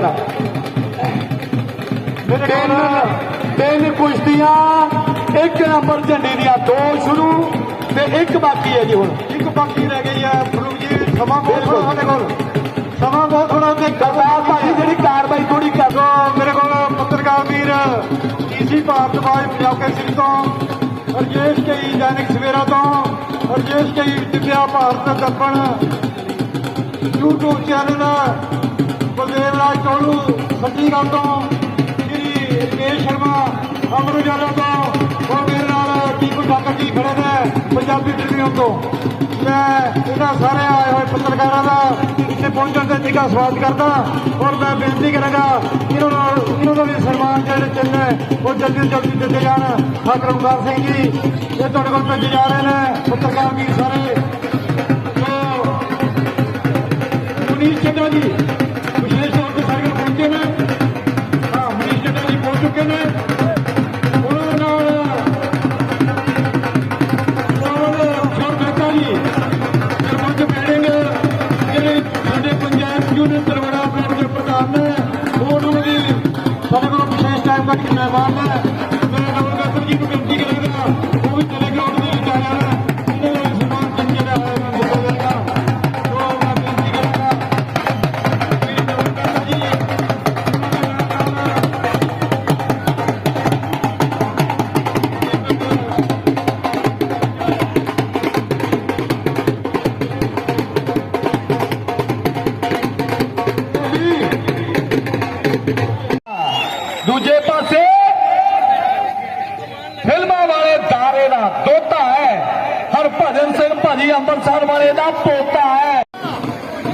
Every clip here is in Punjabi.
ਯਾਰ ਤਿੰਨ ਤਿੰਨ ਕੁਸ਼ਤੀਆਂ ਇੱਕ ਨੰਬਰ ਝੰਡੇ ਦੀਆਂ ਦੋ ਸ਼ੁਰੂ ਤੇ ਇੱਕ ਬਾਕੀ ਹੈ ਜੀ ਹੁਣ। ਇੱਕ ਬਾਕੀ ਰਹਿ ਗਈ ਹੈ ਪ੍ਰਭੂ ਜੀ ਸਮਾਂ ਬਹੁਤ ਥੋੜਾ ਸਾਡੇ ਕੋਲ। ਸਮਾਂ ਬਹੁਤ ਥੋੜਾ ਤੇ ਕਰਤਾਰ ਭਾਜੀ ਜਿਹੜੀ ਕਾਰਵਾਈ ਥੋੜੀ ਕਰ ਦੋ ਮੇਰੇ ਕੋਲ ਪੱਤਰਕਾਰ ਵੀਰ ਈਸੀ ਭਾਰਤਵਾਜ ਪੰਜਾਬ ਕੇਸਰੀ ਤੋਂ ਅਰਜੇਸ਼ ਕਈ ਦੈਨਿਕ ਸਵੇਰਾ ਤੋਂ ਅਰਜੇਸ਼ ਕਈ ਦਿਵਿਆ ਭਾਰਤ ਦਰਪਣ YouTube ਚੈਨਲ ਬਲਦੇਵ ਰਾਜ ਟੋਲੂ ਸੰਜੀਗੜ੍ਹ ਤੋਂ ਸ਼੍ਰੀ ਰਕੇਸ਼ ਸ਼ਰਮਾ, ਅਮਰ ਉਜਾਲਾ ਤੋਂ ਉਹ ਮੇਰੇ ਨਾਲ ਟੀਪੂ ਠਾਕਰ ਜੀ ਖੜੇ ਨੇ ਪੰਜਾਬੀ ਟ੍ਰਿਬਿਊਨ ਤੋਂ। ਮੈਂ ਇਹਨਾਂ ਸਾਰੇ ਆਏ ਹੋਏ ਪੱਤਰਕਾਰਾਂ ਦਾ ਇੱਥੇ ਪਹੁੰਚਣ ਤੇ ਨਿੱਘਾ ਸਵਾਗਤ ਕਰਦਾ ਔਰ ਮੈਂ ਬੇਨਤੀ ਕਰਾਂਗਾ ਇਹਨਾਂ ਨਾਲ ਇਹਨਾਂ ਦਾ ਵੀ ਸਨਮਾਨ ਜਿਹੜੇ ਚੱਲਣੇ ਉਹ ਜਲਦੀ ਜਲਦੀ ਦਿੱਤੇ ਜਾਣ। ਠਾਕਰ ਓਮਕਾਰ ਸਿੰਘ ਜੀ, ਇਹ ਤੁਹਾਡੇ ਕੋਲ ਭੇਜੇ ਜਾ ਰਹੇ ਨੇ ਪੱਤਰਕਾਰ ਵੀ ਸਾਰੇ। ਸੋ ਮਨੀਸ਼ ਜੀ ਤੇ ਨੇ। ਹਾਂ ਮਨੀਸ਼ ਜੀ ਪਹੁੰਚ ਚੁੱਕੇ ਨੇ।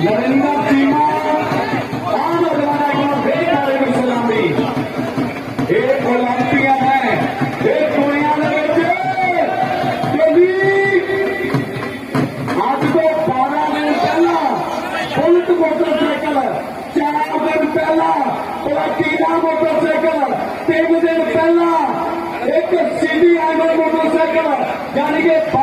ਉਹਨਾਂ ਨਾਲ ਨਾਲ ਸ਼ੋਰ ਮਹਿਤਾ ਜੀ ਸਰਪੰਚ ਬੈਠेंगे ਜਿਹੜੇ ਸਾਡੇ ਪੰਜਾਬ ਯੂਨੀਅਨ ਤਰਵੜਾ ਬਲਾਕ ਦੇ ਪ੍ਰਧਾਨ ਨੇ ਉਹਨਾਂ ਨੂੰ ਵੀ ਸਾਡੇ ਕੋਲ ਵਿਸ਼ੇਸ਼ ਟਾਈਮ ਕੱਢ ਕੇ ਮਹਿਮਾਨ ਨੇ ਮੇਰੇ ਨਾਲ ਗਾਤਰ ਜੀ ਨੂੰ ਬੇਨਤੀ ਕਰਾਂਗਾ ਉਹ ਵੀ ਚਲੇ ਗਰਾਊਂਡ ਦੇ ਵਿੱਚ ਆ ਜਾਣ ਇਹਨਾਂ ਦਾ ਵੀ ਸਨਮਾਨ ਚੰਗੇ ਦਾ ਹੈ ਮੈਂ ਬੋਲ ਰਿਹਾ ਉਹ ਮੈਂ ਬੇਨਤੀ ਕਰਾਂਗਾ ਮੇਰੇ ਨਾਲ ਗਾਤਰ ਜੀ ਦੂਜੇ ਪਾਸੇ ਫਿਲਮਾਂ ਵਾਲੇ ਦਾਰੇ ਦਾ ਦੋਤਾ ਹੈ ਹਰਭਜਨ ਸਿੰਘ ਭਾਜੀ ਅੰਮ੍ਰਿਤਸਰ ਵਾਲੇ ਦਾ ਪੋਤਾ ਹੈ ਨਰਿੰਦਰ ਚੀਮਾ ਆਮ ਜਮਾਨਾ ਕੋਲ ਫੇਰ ਵਾਲੇ ਨੂੰ ਸਲਾਮੀ ਇਹ ਓਲੰਪੀਅਨ ਹੈ ਇਹ ਦੁਨੀਆ ਦੇ ਵਿੱਚ ਟੇਲੀ ਅੱਜ ਤੋਂ 12 ਦਿਨ ਪਹਿਲਾਂ ਬੁਲਟ ਮੋਟਰਸਾਈਕਲ ਚਾਰ ਦਿਨ ਪਹਿਲਾਂ ਪਲਾਟੀਨਾ ਮੋਟਰਸਾਈਕਲ ਤਿੰਨ ਦਿਨ ਪਹਿਲਾਂ ਇੱਕ ਸੀਡੀ ਆਈਨੋ ਮੋਟਰਸਾਈਕਲ ਯਾਨੀ ਕਿ 12 ਦਿਨਾਂ ਦੇ ਵਿੱਚ ਘੱਟੋ ਘੱਟ ਵੀ 4 ਤੋਂ 5 ਮੋਟਰਸਾਈਕਲ ਲੈ ਕੇ ਦਿੱਤਾ ਇਹ ਨਿੰਦਰ ਚੀਮਾ ਹੈ ਇਹ ਹੁਸ਼ਿਆਰਪੁਰੀਆ ਮੁੰਡਾ ਹੈ ਚੱਪੇ ਨਾਲ ਦੇ ਲਾਗੇ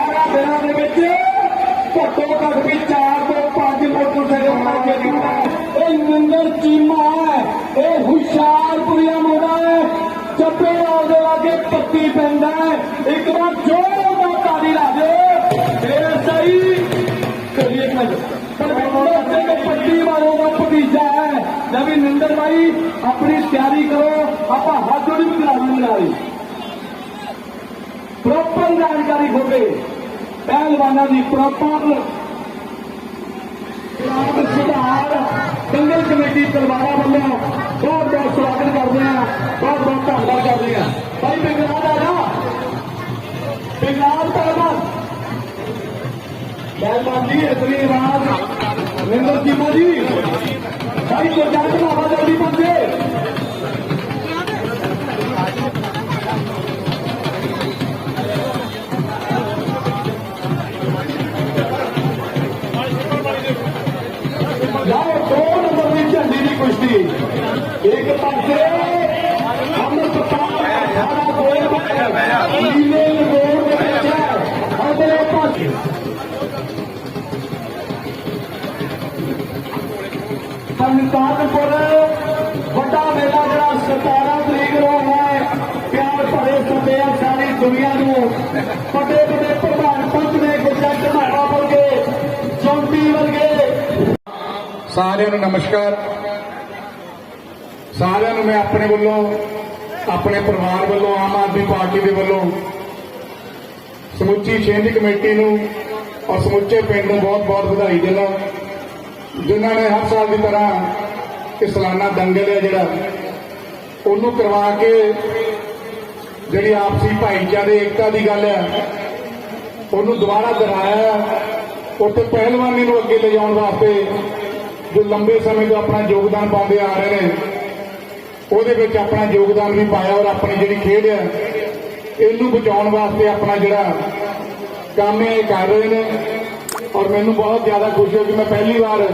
ਪੱਤੀ ਪੈਂਦਾ ਹੈ। ਇੱਕ ਵਾਰ ਜੋਰ ਦਾ ਤਾੜੀ ਲਾ ਦਿਓ। ਇਹ ਸਹੀ। ਕਰੀਏ ਇੱਕ ਮਿੰਟ ਪਰਮੇਸ਼ਰ ਸਿੰਘ ਪੱਟੀ ਵਾਲੋਂ ਦਾ ਭਤੀਜਾ ਹੈ। ਨਵੀਂ ਨਿੰਦਰ ਭਾਈ ਆਪਣੀ ਤਿਆਰੀ ਕਰੋ। ਆਪਾਂ ਹੱਥ ਜੋੜੀ ਵੀ ਕਰਾ ਲਈ ਪ੍ਰੋਪਰ ਜਾਣਕਾਰੀ ਹੋਵੇ ਪਹਿਲਵਾਨਾਂ ਦੀ ਪ੍ਰੋਪਰ ਕਲਾਬ ਸੁਧਾਰ। ਦੰਗਲ ਕਮੇਟੀ ਤਲਵਾਰਾ ਵੱਲੋਂ ਬਹੁਤ ਬਹੁਤ ਸਵਾਗਤ ਕਰਦੇ ਆ ਬਹੁਤ ਬਹੁਤ ਧੰਨਵਾਦ ਕਰਦੇ ਆ ਬਿਗਰਾਜ ਪਹਿਲਵਾਨ ਪਹਿਲਵਾਨ ਜੀ ਇਤਨੀ ਆਵਾਜ਼ ਰਿੰਦਰ ਚੀਮਾ ਜੀ ਭਾਈ ਗੁਰਜੰਟ ਬਾਬਾ ਜਲਦੀ ਪਹੁੰਚੇ ਜਾਓ ਦੋ ਨੰਬਰ ਦੀ ਝੰਡੀ ਦੀ ਕੁਸ਼ਤੀ। ਇੱਕ ਪਾਸੇ ਅੰਮ੍ਰਿਤਪਾਲ ਸਾਰਾ ਗੋਲ ਨੀਲੇ ਵੱਡੇ ਵੱਡੇ ਪ੍ਰਧਾਨ ਪੰਚ ਨੇ ਗੁਰਜੰਟ ਮਾਵਾ ਵਰਗੇ ਚੌਂਟੀ ਵਰਗੇ ਸਾਰਿਆਂ ਨੂੰ ਨਮਸਕਾਰ। ਸਾਰਿਆਂ ਨੂੰ ਮੈਂ ਆਪਣੇ ਵੱਲੋਂ, ਆਪਣੇ ਪਰਿਵਾਰ ਵੱਲੋਂ, ਆਮ ਆਦਮੀ ਪਾਰਟੀ ਦੇ ਵੱਲੋਂ ਸਮੁੱਚੀ ਛੇਂਦੀ ਕਮੇਟੀ ਨੂੰ ਔਰ ਸਮੁੱਚੇ ਪਿੰਡ ਨੂੰ ਬਹੁਤ-ਬਹੁਤ ਵਧਾਈ ਦਿੰਦਾ ਜਿਨ੍ਹਾਂ ਨੇ ਹਰ ਸਾਲ ਦੀ ਤਰ੍ਹਾਂ ਇਹ ਸਾਲਾਨਾ ਦੰਗਲ ਹੈ ਜਿਹੜਾ, ਉਹਨੂੰ ਕਰਵਾ ਕੇ ਜਿਹੜੀ ਆਪਸੀ ਭਾਈਚਾਰੇ, ਏਕਤਾ ਦੀ ਗੱਲ ਹੈ, ਉਹਨੂੰ ਦੁਬਾਰਾ ਦੁਹਰਾਇਆ ਉੱਥੇ ਪਹਿਲਵਾਨੀ ਨੂੰ ਅੱਗੇ ਲਿਜਾਉਣ ਵਾਸਤੇ ਜੋ ਲੰਬੇ ਸਮੇਂ ਤੋਂ ਆਪਣਾ ਯੋਗਦਾਨ ਪਾਉਂਦੇ ਆ ਰਹੇ ਨੇ, ਉਹਦੇ ਵਿੱਚ ਆਪਣਾ ਯੋਗਦਾਨ ਵੀ ਪਾਇਆ ਔਰ ਆਪਣੀ ਜਿਹੜੀ ਖੇਡ ਹੈ, ਇਹਨੂੰ ਬਚਾਉਣ ਵਾਸਤੇ ਆਪਣਾ ਜਿਹੜਾ ਕੰਮ ਹੈ ਇਹ ਕਰ ਰਹੇ ਨੇ। ਔਰ ਮੈਨੂੰ ਬਹੁਤ ਜ਼ਿਆਦਾ ਖੁਸ਼ੀ ਹੈ ਕਿ ਮੈਂ ਪਹਿਲੀ ਵਾਰ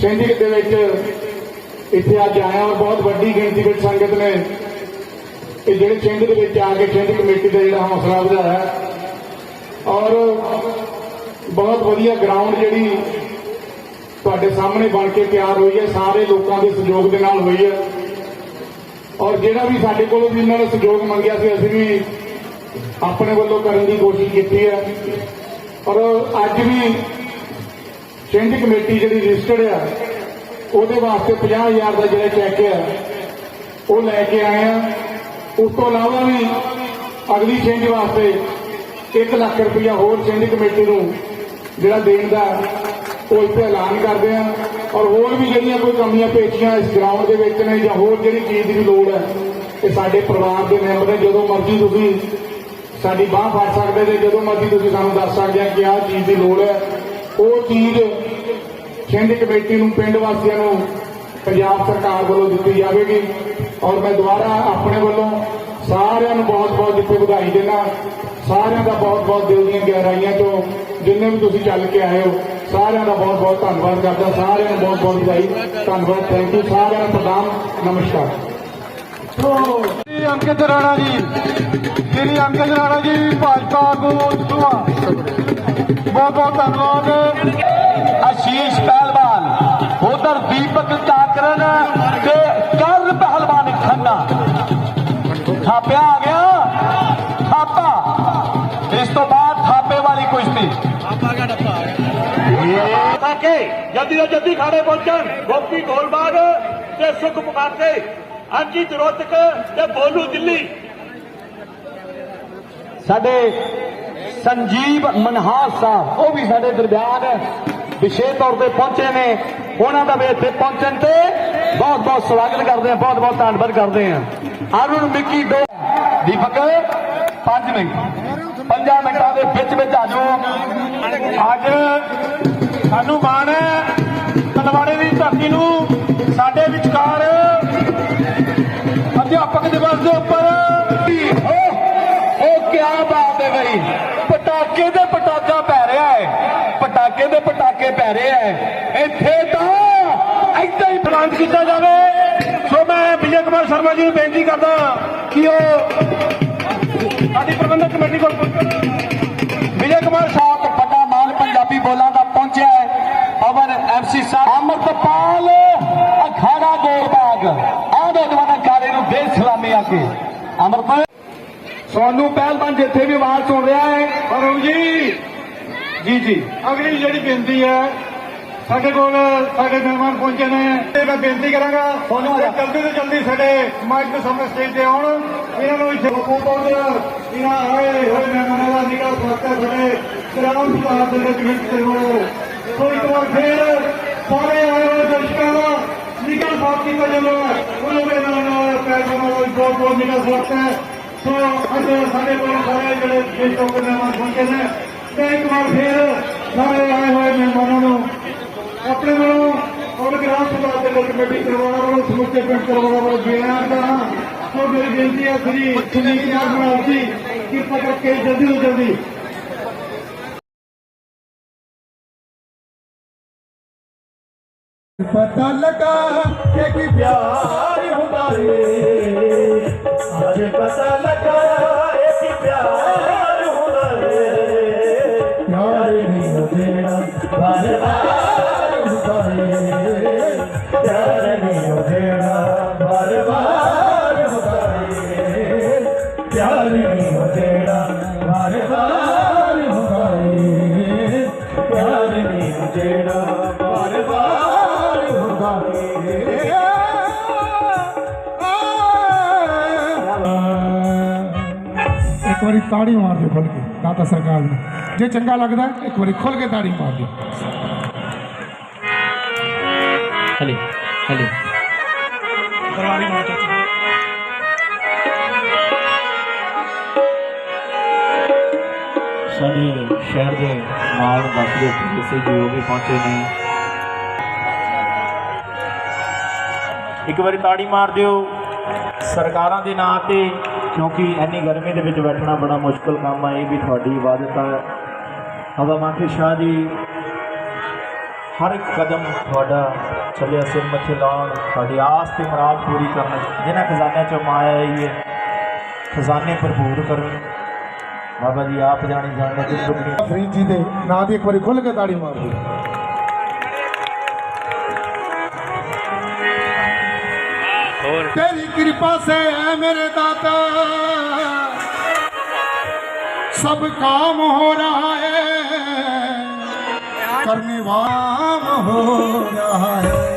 ਚੰਡੀਗੜ੍ਹ ਦੇ ਵਿੱਚ ਇੱਥੇ ਅੱਜ ਆਇਆ ਔਰ ਬਹੁਤ ਵੱਡੀ ਗਿਣਤੀ ਵਿੱਚ ਸੰਗਤ ਨੇ ਇਹ ਜਿਹੜੇ ਚਿੰਡ ਦੇ ਵਿੱਚ ਆ ਕੇ ਚਿੰਡ ਕਮੇਟੀ ਦਾ ਜਿਹੜਾ ਹੌਸਲਾ ਵਧਾਇਆ ਔਰ ਬਹੁਤ ਵਧੀਆ ਗਰਾਊਂਡ ਜਿਹੜੀ ਤੁਹਾਡੇ ਸਾਹਮਣੇ ਬਣ ਕੇ ਤਿਆਰ ਹੋਈ ਹੈ, ਸਾਰੇ ਲੋਕਾਂ ਦੇ ਸਹਿਯੋਗ ਦੇ ਨਾਲ ਹੋਈ ਹੈ। ਔਰ ਜਿਹੜਾ ਵੀ ਸਾਡੇ ਕੋਲੋਂ ਵੀ ਇਹਨਾਂ ਨੇ ਸਹਿਯੋਗ ਮੰਗਿਆ ਸੀ, ਅਸੀਂ ਵੀ ਆਪਣੇ ਵੱਲੋਂ ਕਰਨ ਦੀ ਕੋਸ਼ਿਸ਼ ਕੀਤੀ ਹੈ। ਔਰ ਅੱਜ ਵੀ ਚਿੰਡ ਕਮੇਟੀ ਜਿਹੜੀ ਰਜਿਸਟਰਡ ਆ, ਉਹਦੇ ਵਾਸਤੇ 50000 ਦਾ ਜਿਹੜਾ ਚੈੱਕ ਆ, ਉਹ ਲੈ ਕੇ ਆਏ ਆ। ਉਸ ਤੋਂ ਇਲਾਵਾ ਵੀ ਅਗਲੀ ਚਿੰਜ ਵਾਸਤੇ 1 ਲੱਖ ਰੁਪਇਆ ਹੋਰ ਚਿੰਜ ਕਮੇਟੀ ਨੂੰ ਜਿਹੜਾ ਦੇਣ ਦਾ ਉਹ ਇੱਥੇ ਐਲਾਨ ਕਰਦੇ ਆ। ਔਰ ਹੋਰ ਵੀ ਜਿਹੜੀਆਂ ਕੋਈ ਕਮੀਆਂ ਪੇਚੀਆਂ ਇਸ ਗਰਾਊਂਡ ਦੇ ਵਿੱਚ ਨੇ ਜਾਂ ਹੋਰ ਜਿਹੜੀ ਚੀਜ਼ ਦੀ ਵੀ ਲੋੜ ਹੈ, ਇਹ ਸਾਡੇ ਪਰਿਵਾਰ ਦੇ ਮੈਂਬਰ ਨੇ ਜਦੋਂ ਮਰਜ਼ੀ ਤੁਸੀਂ ਸਾਡੀ ਬਾਹ ਫੜ ਸਕਦੇ ਤੇ ਜਦੋਂ ਮਰਜ਼ੀ ਤੁਸੀਂ ਸਾਨੂੰ ਦੱਸ ਸਕਦੇ ਆ ਕਿ ਆਹ ਚੀਜ਼ ਦੀ ਲੋੜ ਹੈ। ਉਹ ਚੀਜ਼ ਛਿੰਝ ਕਮੇਟੀ ਨੂੰ, ਪਿੰਡ ਵਾਸੀਆਂ ਨੂੰ ਪੰਜਾਬ ਸਰਕਾਰ ਵੱਲੋਂ ਦਿੱਤੀ ਜਾਵੇਗੀ। ਔਰ ਮੈਂ ਦੁਬਾਰਾ ਆਪਣੇ ਵੱਲੋਂ ਸਾਰਿਆਂ ਨੂੰ ਬਹੁਤ-ਬਹੁਤ ਜਿੱਥੇ ਵਧਾਈ ਦੇਣਾ ਸਾਰਿਆਂ ਦਾ ਬਹੁਤ-ਬਹੁਤ ਦਿਲ ਦੀਆਂ ਗਹਿਰਾਈਆਂ ਤੋਂ ਜਿੰਨੇ ਵੀ ਤੁਸੀਂ ਚੱਲ ਕੇ ਆਏ ਹੋ, ਸਾਰਿਆਂ ਦਾ ਬਹੁਤ-ਬਹੁਤ ਧੰਨਵਾਦ ਕਰਦਾ। ਸਾਰਿਆਂ ਨੂੰ ਬਹੁਤ-ਬਹੁਤ ਵਧਾਈ, ਧੰਨਵਾਦ ਥੈਂਕ ਯੂ ਸਾਰਿਆਂ ਨੂੰ ਪ੍ਰਣਾਮ, ਨਮਸਕਾਰ। ਸ਼੍ਰੀ ਅੰਕਿਤ ਰਾਣਾ ਜੀ, ਸ਼੍ਰੀ ਅੰਕਿਤ ਰਾਣਾ ਜੀ, ਭਾਜਪਾ ਆਗੂ ਸੁਆ ਬਹੁਤ ਬਹੁਤ ਧੰਨਵਾਦ। ਆਸ਼ੀਸ਼ ਪਹਿਲਵਾਨ, ਉਧਰ ਦੀਪਕ ਕਾਕਰਨ ਤੇ ਥਾਪਿਆ ਆ ਗਿਆ। ਥਾਪਾ। ਇਸ ਤੋਂ ਬਾਅਦ ਥਾਪੇ ਵਾਲੀ ਕੁਸ਼ਤੀ। ਤਾਂ ਕਿ ਜਲਦੀ ਤੋਂ ਜਲਦੀ ਖਾੜੇ ਪਹੁੰਚਣ। ਗੋਪੀ ਗੋਲਬਾਗ ਤੇ ਸੁਖ ਪੁਕਾਰਤੇ ਅੰਜੀਤ ਰੋਤਕ ਤੇ ਬੋਲੂ ਦਿੱਲੀ। ਸਾਡੇ ਸੰਜੀਵ ਮਨਹਾਰ ਸਾਹਿਬ ਉਹ ਵੀ ਸਾਡੇ ਦਰਮਿਆਨ ਵਿਸ਼ੇਸ਼ ਤੌਰ ਤੇ ਪਹੁੰਚੇ ਨੇ। ਉਹਨਾਂ ਦਾ ਵੀ ਇੱਥੇ ਪਹੁੰਚਣ ਤੇ ਬਹੁਤ ਬਹੁਤ ਸਵਾਗਤ ਕਰਦੇ ਹਾਂ। ਬਹੁਤ ਬਹੁਤ ਧੰਨਵਾਦ ਕਰਦੇ ਹਾਂ। ਅਰੁਣ ਮਿੱਕੀ ਦੋ ਦੀਪਕ 5 ਮਿੰਟ। 5 ਮਿੰਟਾਂ ਦੇ ਵਿੱਚ ਵਿੱਚ ਆ ਜਾਓ। ਅੱਜ ਸਾਨੂੰ ਮਾਣ ਹੈ, ਤਲਵਾੜੇ ਦੀ ਧਰਤੀ ਨੂੰ ਸਾਡੇ ਵਿਚਕਾਰ ਅਧਿਆਪਕ ਦਿਵਸ ਦੇ ਉੱਪਰ ਉਹ ਉਹ ਕੀ ਬਾਤ ਹੈ ਬਈ। ਪਟਾਕੇ ਦੇ ਪਟਾਕਾ ਪੈ ਰਿਹਾ ਹੈ। ਪਟਾਕੇ ਦੇ ਪਟਾਕੇ ਪੈ ਰਿਹਾ ਹੈ। ਇੱਥੇ ਤਾਂ ਏਦਾਂ ਹੀ ਐਲਾਨ ਕੀਤਾ ਜਾਵੇ। ਕੁਮਾਰ ਸ਼ਰਮਾ ਜੀ ਨੂੰ ਬੇਨਤੀ ਕਰਦਾ ਕਿ ਉਹ ਸਾਡੀ ਪ੍ਰਬੰਧਕ ਕਮੇਟੀ ਕੋਲ ਵਿਜੇ ਕੁਮਾਰ ਸ਼ਾਹ ਤੋਂ ਵੱਡਾ ਮਾਨ ਪੰਜਾਬੀ ਬੋਲਾਂ ਦਾ ਪਹੁੰਚਿਆ ਹੈ। ਪਵਨ ਐਮਸੀ ਸਾਹਿਬ। ਅਮਰਤਪਾਲ ਅਖਾੜਾ ਗੋਲਬਾਗ। ਆਹ ਨੌਜਵਾਨ ਅਖਾੜੇ ਨੂੰ ਦੇ ਸਲਾਮੀ ਆ ਕੇ। ਅਮਰਪਾਲ ਸੋਨੂੰ ਪਹਿਲਵਾਨ ਜਿੱਥੇ ਵੀ ਆਵਾਜ਼ ਸੁਣ ਰਿਹਾ ਹੈ। ਅਰੁਣ ਜੀ। ਜੀ ਜੀ। ਅਗਲੀ ਜਿਹੜੀ ਬੇਨਤੀ ਹੈ ਸਾਡੇ ਕੋਲ, ਸਾਡੇ ਮਹਿਮਾਨ ਪਹੁੰਚੇ ਨੇ। ਤੇ ਮੈਂ ਬੇਨਤੀ ਕਰਾਂਗਾ, ਤੁਹਾਨੂੰ ਆ ਜਾ। ਕਿ ਜਲਦੀ ਤੋਂ ਜਲਦੀ ਸਾਡੇ ਮਾਈਕ ਦੇ ਸਾਹਮਣੇ ਸਟੇਜ ਤੇ ਆਉਣ। ਇਹਨਾਂ ਨੂੰ ਇੱਥੇ ਹੁਕਮ ਪਾਉਂਦੇ ਇਹਨਾਂ ਆਏ ਹੋਏ ਮਹਿਮਾਨਾਂ ਦਾ ਨਿਕਲ ਸਵਾਗਤ ਹੈ ਸਾਡੇ ਗ੍ਰਾਮ ਸੁਧਾਰ ਦੇ ਵਿੱਚ ਵਿੱਚ ਕਰਵਾਓ ਸੋ ਇੱਕ ਵਾਰ ਫੇਰ ਸਾਰੇ ਆਏ ਹੋਏ ਦਰਸ਼ਕਾਂ ਦਾ ਨਿਕਲ ਸਵਾਗਤ ਕੀਤਾ ਜਾਂਦਾ ਹੈ। ਉਹਨਾਂ ਦੇ ਨਾਲ ਨਾਲ ਪੈਰਵਾਂ ਦਾ ਬਹੁਤ ਬਹੁਤ ਨਿਕਲ ਸਵਾਗਤ ਹੈ। ਸੋ ਅੱਜ ਸਾਡੇ ਕੋਲ ਸਾਰੇ ਜਿਹੜੇ ਦੇਸ਼ ਤੋਂ ਮਹਿਮਾਨ ਪਹੁੰਚੇ ਨੇ ਤੇ ਇੱਕ ਵਾਰ ਫੇਰ ਸਾਰੇ ਆਏ ਹੋਏ ਮਹਿਮਾਨਾਂ ਨੂੰ ਆਪਣੇ ਵੱਲੋਂ ਔਰ ਗ੍ਰਾਮ ਸਭਾ ਕਰਵਾਉਣਾ ਵੱਲੋਂ ਸਮੁੱਚੇ ਪਿੰਡ ਕਰਵਾਉਣਾ ਵੱਲੋਂ ਬੇਨਤੀ ਕਰਦਾ ਸੋ ਮੇਰੀ ਬੇਨਤੀ ਹੈ ਸ੍ਰੀ ਸੁਨੀਲ ਕੁਮਾਰ ਮਹਾਰਾਜ ਕਿਰਪਾ ਕਰਕੇ ਜਲਦੀ ਤੋਂ ਜਲਦੀ ਪਤਾ ਲਗਾ ਕਿ ਪਿਆਰ ਹੁੰਦਾ ਏ ਅੱਜ ਪਤਾ ਇੱਕ ਵਾਰੀ ਤਾੜੀ ਮਾਰ ਦਿਓ ਖੁੱਲ ਕੇ ਦਾਤਾ ਸਰਕਾਰ ਨੂੰ। ਜੇ ਚੰਗਾ ਲੱਗਦਾ ਇੱਕ ਵਾਰੀ ਖੁੱਲ ਕੇ ਤਾੜੀ ਮਾਰ ਦਿਓ। ਹਲੇ ਹਲੇ। ਸਾਡੇ ਸਾਡੇ ਸ਼ਹਿਰ ਦੇ ਨਾਲ ਵਸਦੇ ਕਿਸੇ ਜੋ ਵੀ ਪਹੁੰਚੇ ਨੇ ਇੱਕ ਵਾਰੀ ਤਾੜੀ ਮਾਰ ਦਿਓ। ਸਰਕਾਰਾਂ ਦੇ ਨਾਂ ਤੇ ਕਿਉਂਕਿ ਇੰਨੀ ਗਰਮੀ ਦੇ ਵਿੱਚ ਬੈਠਣਾ ਬੜਾ ਮੁਸ਼ਕਲ ਕੰਮ ਆ, ਇਹ ਵੀ ਤੁਹਾਡੀ ਇਬਾਦਤ ਹੈ ਹਵਾ ਮਾਫੀ, ਸ਼ਾਹ ਜੀ, ਹਰ ਇੱਕ ਕਦਮ ਤੁਹਾਡਾ ਚੱਲਿਆ ਸਿਰ ਮੱਥੇ ਲਾਉਣ, ਤੁਹਾਡੀ ਆਸ ਤੇ ਮੁਰਾਦ ਪੂਰੀ ਕਰਨ ਜਿਨ੍ਹਾਂ ਖਜ਼ਾਨਿਆਂ ਚੋਂ ਮਾਇਆ ਆਈ ਹੈ ਖਜ਼ਾਨੇ ਭਰਪੂਰ ਕਰਨ। ਬਾਬਾ ਜੀ, ਆਪ ਜਾਣੀ ਜਾਣਦੇ ਤੇ ਦੁੱਖੀ ਫਰੀਦ ਜੀ ਦੇ ਨਾਂ ਦੀ ਇੱਕ ਵਾਰੀ ਖੁੱਲ ਕੇ ਤਾੜੀ ਮਾਰ। तेरी कृपा से है मेरे दाता सब काम हो रहा है करने वाम हो रहा है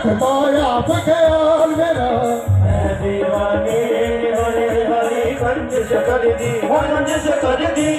ਹੱਥ ਪਾਇਆ ਫਕਿਆਲ ਮੇਰਾ। ਮੈਂ دیਵਾਨੇ ਹੋਏ ਹੋਏ ਕੰਜ ਸ਼ਕਰ ਦੀ ਕੰਜ ਸ਼ਕਰ ਦੀ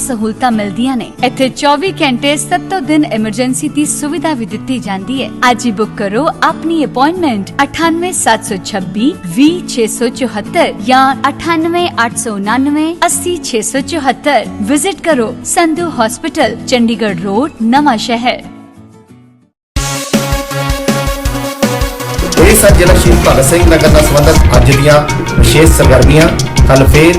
ਸਹੂਲਤਾਂ ਮਿਲਦੀਆਂ ਨੇ ਇੱਥੇ 24 ਘੰਟੇ 7 ਦਿਨ ਐਮਰਜੈਂਸੀ ਦੀ ਸੁਵਿਧਾ ਵੀ ਦਿੱਤੀ ਜਾਂਦੀ ਹੈ ਅੱਜ ਹੀ ਬੁੱਕ ਕਰੋ ਆਪਣੀ ਅਪਾਇੰਟਮੈਂਟ 98726 20674 ਜਾਂ 98899 80674 ਵਿਜ਼ਿਟ ਕਰੋ ਸੰਧੂ ਹਸਪੀਟਲ ਚੰਡੀਗੜ੍ਹ ਰੋਡ ਨਵਾਂ ਸ਼ਹਿਰ ਇਹ ਸਨ ਜ਼ਿਲ੍ਹਾ ਸ਼ਹੀਦ ਭਗਤ ਸਿੰਘ ਨਗਰ ਨਾਲ ਸੰਬੰਧਿਤ ਅੱਜ ਦੀਆਂ ਵਿਸ਼ੇਸ਼ ਸਰਗਰਮੀਆਂ ਕੱਲ ਫੇਰ